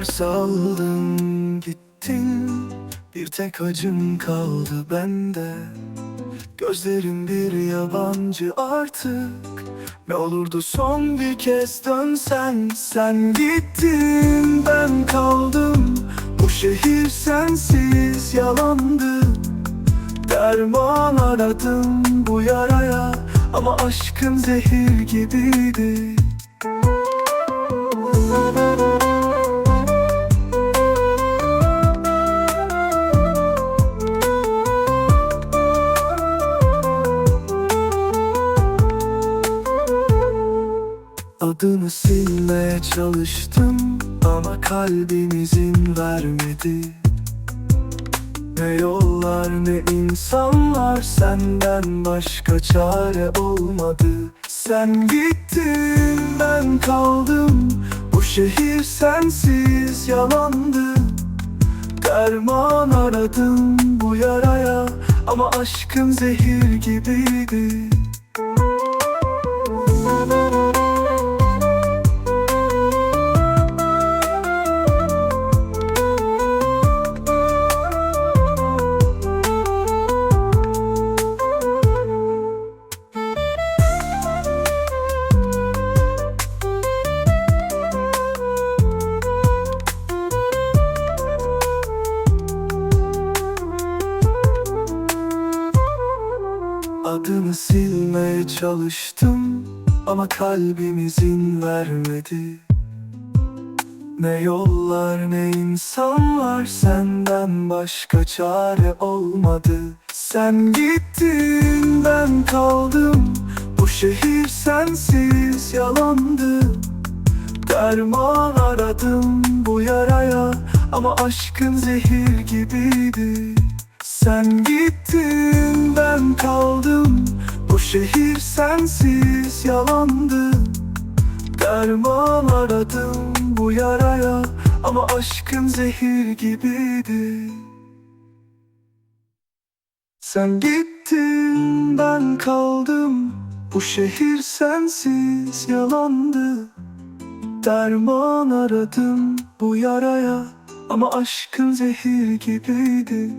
Saldın gittin. Bir tek acın kaldı bende. Gözlerim bir yabancı artık. Ne olurdu son bir kez dönsen Sen gittin. Ben kaldım Bu şehir sensiz yalandı. Derman aradım bu yaraya Ama aşkın zehir gibiydi Adını silmeye çalıştım ama kalbim izin vermedi. Ne yollar ne insanlar senden başka çare olmadı. Sen gittin ben kaldım. Bu şehir sensiz yalandı. Derman aradım bu yaraya ama aşkın zehir gibiydi Adını silmeye çalıştım ama kalbim izin vermedi. Ne yollar ne insanlar senden başka çare olmadı. Sen gittin ben kaldım. Bu şehir sensiz yalandı. Derman aradım bu yaraya ama aşkın zehir gibiydi. Sen gittin ben kaldım şehir sensiz yalandı. Derman aradım bu yaraya ama aşkın zehir gibiydi. Sen gittin ben kaldım. Bu şehir sensiz yalandı. Derman aradım bu yaraya ama aşkın zehir gibiydi